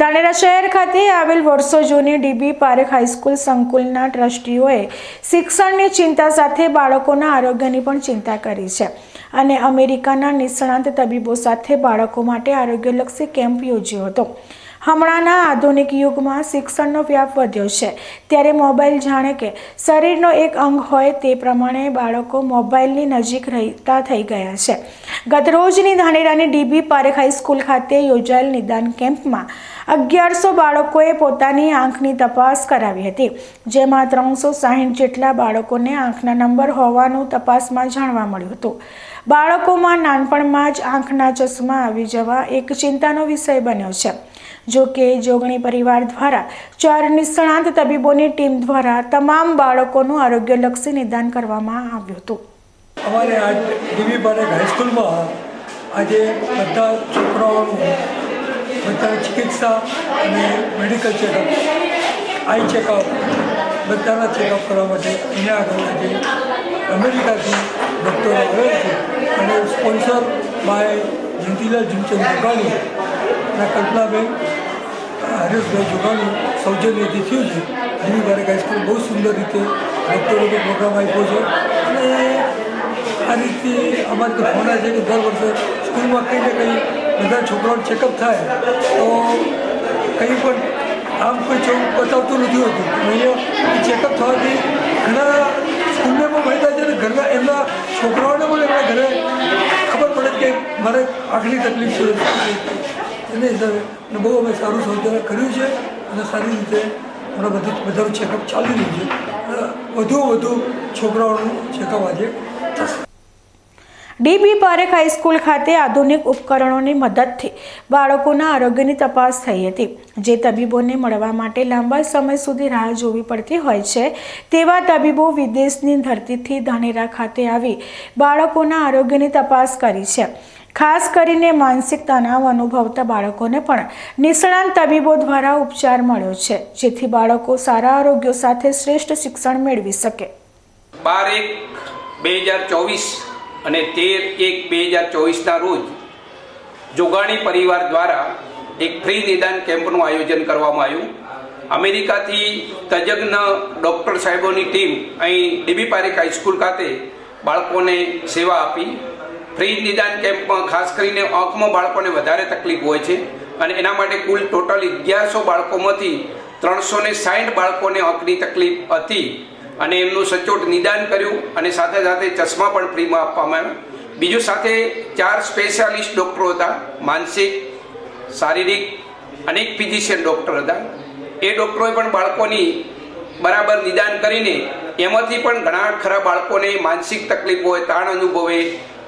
ધાનેરા શહેર ખાતે આવેલ વર્ષો જૂની D B Parekh high school સંકુલના ટ્રસ્ટીઓએ શિક્ષણની ચિંતા સાથે બાળકોના આરોગ્યની પણ ચિંતા કરી છે. અને અમેરિકાના નિષ્ણાંત તબીબો સાથે બાળકો માટે આરોગ્યલક્ષી કેમ્પ યોજ્યો હતો. હમણાંના આધુનિક યુગમાં શિક્ષણનો વ્યાપ વધ્યો છે. ત્યારે મોબાઈલ જાણે કે શરીરનો એક અંગ હોય તે પ્રમાણે બાળકો મોબાઈલની નજીક રહેતા થઈ ગયા છે. ગતરોજની ધાનેરાની ડીબી પારેખ હાઈસ્કૂલ ખાતે યોજાયેલ નિદાન કેમ્પમાં અગિયારસો બાળકોએ પોતાની આંખની તપાસ કરાવી હતી, જેમાં ત્રણસો સાહીઠ જેટલા બાળકોને આંખના નંબર હોવાનું તપાસમાં જાણવા મળ્યું હતું. બાળકોમાં નાનપણમાં જ આંખના ચશ્મા આવી જવા એક ચિંતાનો વિષય બન્યો છે. જો કે, જોગણી પરિવાર દ્વારા ચાર નિષ્ણાંત તબીબોની ટીમ દ્વારા તમામ બાળકોનું આરોગ્યલક્ષી નિદાન કરવામાં આવ્યું હતું. અમારે આજે બધા છોકરાઓનું બધા ચિકિત્સા અને મેડિકલ ચેકઅપ આઈ ચેકઅપ બધાના ચેકઅપ કરવા માટે એના આગળ આજે અમેરિકાથી ડૉક્ટરો આવેલ છે. અને સ્પોન્સર બાય જયંતિલાલ જીમચંદ જોગાણી. અને કલ્પનાબેન હરેશભાઈ જોગાણી સૌજન્યથી થયું છે. ડીવી પારેખ હાઈસ્કૂલ બહુ સુંદર રીતે ડૉક્ટરોનો પ્રોગ્રામ આપ્યો છે. અને આ રીતે અમારે તો ફોન છે કે દર વર્ષે સ્કૂલમાં કંઈ ને કંઈ બધા છોકરાઓને ચેકઅપ થાય, તો કંઈ પણ આમ કોઈ ચોક બતાવતું નથી હોતું. અહીંયા ચેકઅપ થવાથી ઘણા સ્કૂલને પણ ફાયદા છે અને ઘરના એમના છોકરાઓને પણ એમના ઘરે ખબર પડે કે મારે આટલી તકલીફ છે. એને હિસાબે અને બહુ અમે સારું શૌચાલય કર્યું છે અને સારી રીતે હમણાં બધું, બધાનું ચેકઅપ ચાલી રહ્યું છે. વધુ વધુ છોકરાઓનું ચેકઅપ આજે થશે. ડીબી પારેખ હાઈસ્કૂલ ખાતે આધુનિક ઉપકરણોની મદદથી બાળકોના આરોગ્યની તપાસ થઈ હતી. જે તબીબોને મળવા માટે લાંબા સમય સુધી રાહ જોવી પડતી હોય છે, તેવા તબીબો વિદેશની ધરતીથી ધાનેરા ખાતે આવી બાળકોના આરોગ્યની તપાસ કરી છે. ખાસ કરીને માનસિક તણાવ અનુભવતા બાળકોને પણ નિષ્ણાંત તબીબો દ્વારા ઉપચાર મળ્યો છે, જેથી બાળકો સારા આરોગ્ય સાથે શ્રેષ્ઠ શિક્ષણ મેળવી શકે. બાર એક બે હજાર ચોવીસ અને તેર એક બે હજાર ચોવીસના રોજ જોગાણી પરિવાર દ્વારા એક ફ્રી નિદાન કેમ્પનું આયોજન કરવામાં આવ્યું. અમેરિકાથી તજજ્ઞ ડૉક્ટર સાહેબોની ટીમ અહીં ડીબી પારેખ હાઈસ્કૂલ ખાતે બાળકોને સેવા આપી. ફ્રી નિદાન કેમ્પમાં ખાસ કરીને આંખમાં બાળકોને વધારે તકલીફ હોય છે અને એના માટે કુલ ટોટલ અગિયારસો બાળકોમાંથી ત્રણસો ને સાઠ બાળકોને આંખની તકલીફ હતી. અને એમનું સચોટ નિદાન કર્યું અને સાથે સાથે ચશ્મા પણ ફ્રીમાં આપવામાં આવ્યા. બીજું સાથે ચાર સ્પેશિયાલિસ્ટ ડૉક્ટરો હતા, માનસિક, શારીરિક, અનેક ફિઝિશિયન ડૉક્ટર હતા. એ ડૉક્ટરોએ પણ બાળકોની બરાબર નિદાન કરીને એમાંથી પણ ઘણા ખરા બાળકોને માનસિક તકલીફ હોય, તાણ અનુભવે,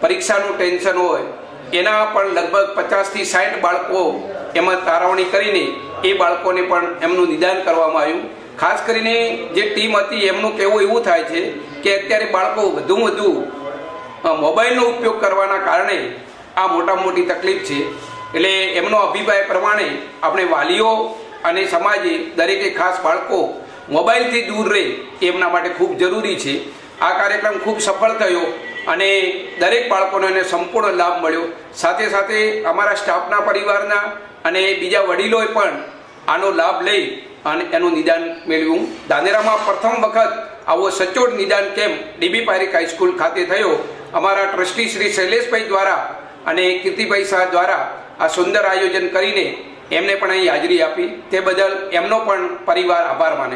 પરીક્ષાનું ટેન્શન હોય, એના પણ લગભગ પચાસથી સાઠ બાળકો એમાં તારવણી કરીને એ બાળકોને પણ એમનું નિદાન કરવામાં આવ્યું. ખાસ કરીને જે ટીમ હતી, એમનું કહેવું એવું થાય છે કે અત્યારે બાળકો વધુ વધુ મોબાઈલનો ઉપયોગ કરવાના કારણે આ મોટા મોટી તકલીફ છે. એટલે એમનો અભિપ્રાય પ્રમાણે આપણે વાલીઓ અને સમાજે દરેકે ખાસ બાળકો મોબાઈલથી દૂર રહે, એમના માટે ખૂબ જરૂરી છે. આ કાર્યક્રમ ખૂબ સફળ થયો અને દરેક બાળકોને એને સંપૂર્ણ લાભ મળ્યો. સાથે સાથે અમારા સ્ટાફના પરિવારના અને બીજા વડીલોએ પણ આનો લાભ લઈ અને એનું નિદાન મેળવ્યું. ધાનેરામાં પ્રથમ વખત આવો સચોટ નિદાન કેમ્પ ડીબી પારેખ હાઈસ્કૂલ ખાતે થયો. અમારા ટ્રસ્ટી શ્રી શૈલેષભાઈ દ્વારા અને કીર્તિભાઈ શાહ દ્વારા આ સુંદર આયોજન કરીને એમને પણ અહીં હાજરી આપી. તે બદલ એમનો પણ પરિવાર આભાર માને.